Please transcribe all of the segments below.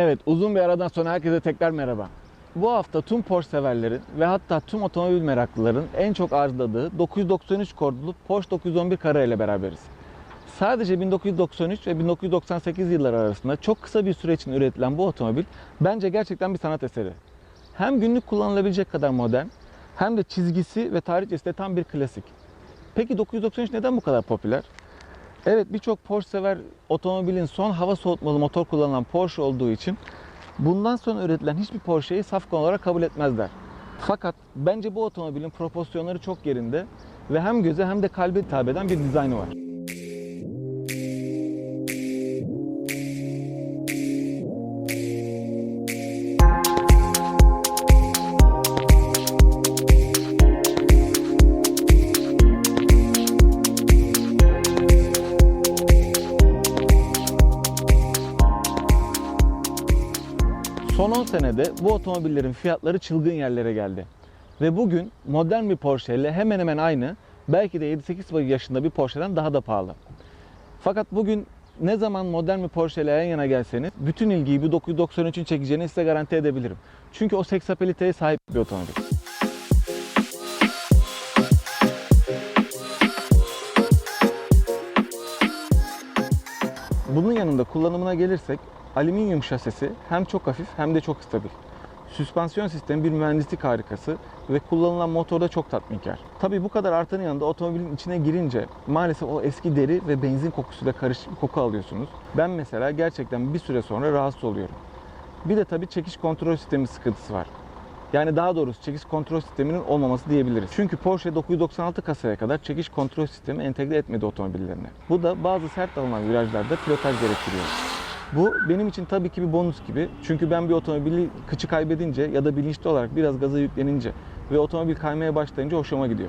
Evet, uzun bir aradan sonra herkese tekrar merhaba. Bu hafta tüm Porsche severlerin ve hatta tüm otomobil meraklıların en çok arzuladığı 993 kordulu Porsche 911 Carrera ile beraberiz. Sadece 1993 ve 1998 yılları arasında çok kısa bir süre için üretilen bu otomobil bence gerçekten bir sanat eseri. Hem günlük kullanılabilecek kadar modern hem de çizgisi ve tarihçesi de tam bir klasik. Peki 993 neden bu kadar popüler? Evet birçok Porsche sever otomobilin son hava soğutmalı motor kullanılan Porsche olduğu için bundan sonra üretilen hiçbir Porsche'yi safkan olarak kabul etmezler. Fakat bence bu otomobilin proporsiyonları çok yerinde ve hem göze hem de kalbe hitap eden bir dizaynı var. Son 10 senede bu otomobillerin fiyatları çılgın yerlere geldi. Ve bugün modern bir Porsche ile hemen hemen aynı, belki de 7-8 yaşında bir Porsche'den daha da pahalı. Fakat bugün ne zaman modern bir Porsche ile yan yana gelseniz bütün ilgiyi bu 993'ün çekeceğini size garanti edebilirim. Çünkü o seksapeliteye sahip bir otomobil. Bunun yanında kullanımına gelirsek alüminyum şasisi hem çok hafif hem de çok stabil. Süspansiyon sistemi bir mühendislik harikası ve kullanılan motor da çok tatminkar. Tabii bu kadar artanın yanında otomobilin içine girince maalesef o eski deri ve benzin kokusuyla karışık bir koku alıyorsunuz. Ben mesela gerçekten bir süre sonra rahatsız oluyorum. Bir de tabii çekiş kontrol sistemi sıkıntısı var. Yani daha doğrusu çekiş kontrol sisteminin olmaması diyebiliriz. Çünkü Porsche 996 kasaya kadar çekiş kontrol sistemi entegre etmedi otomobillerine. Bu da bazı sert alınan virajlarda pilotaj gerektiriyor. Bu benim için tabii ki bir bonus gibi. Çünkü ben bir otomobili kıçı kaybedince ya da bilinçli olarak biraz gaza yüklenince ve otomobil kaymaya başlayınca hoşuma gidiyor.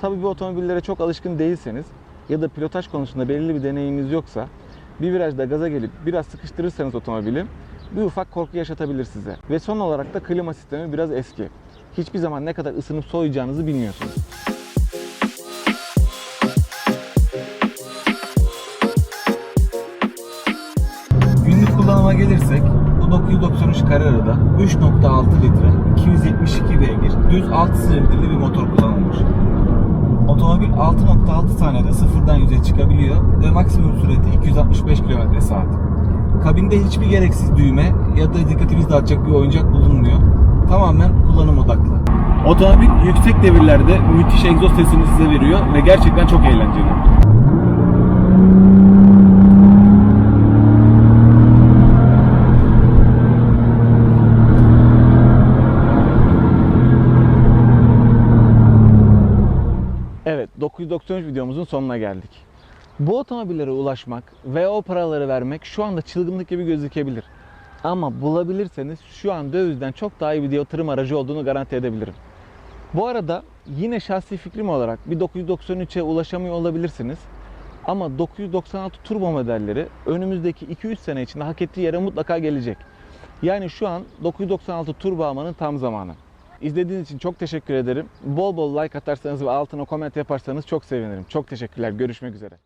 Tabii bu otomobillere çok alışkın değilseniz ya da pilotaj konusunda belirli bir deneyiminiz yoksa bir virajda gaza gelip biraz sıkıştırırsanız otomobili bir ufak korku yaşatabilir size. Ve son olarak da klima sistemi biraz eski. Hiçbir zaman ne kadar ısınıp soğuyacağınızı bilmiyorsunuz. Gelirsek bu 993 Carrera'da 3.6 litre 272 beygir düz 6 silindirli bir motor kullanılmış. Otomobil 6.6 saniyede sıfırdan 100'e çıkabiliyor ve maksimum sürati 265 km saat. Kabinde hiçbir gereksiz düğme ya da dikkatinizi dağıtacak bir oyuncak bulunmuyor. Tamamen kullanım odaklı. Otomobil yüksek devirlerde müthiş egzoz sesini size veriyor ve gerçekten çok eğlenceli. Evet, 993 videomuzun sonuna geldik. Bu otomobillere ulaşmak ve o paraları vermek şu anda çılgınlık gibi gözükebilir. Ama bulabilirseniz şu an dövizden çok daha iyi bir yatırım aracı olduğunu garanti edebilirim. Bu arada yine şahsi fikrim olarak bir 993'e ulaşamıyor olabilirsiniz. Ama 996 turbo modelleri önümüzdeki 2-3 sene içinde hak ettiği yere mutlaka gelecek. Yani şu an 996 turbo almanın tam zamanı. İzlediğiniz için çok teşekkür ederim. Bol bol like atarsanız ve altına comment yaparsanız çok sevinirim. Çok teşekkürler. Görüşmek üzere.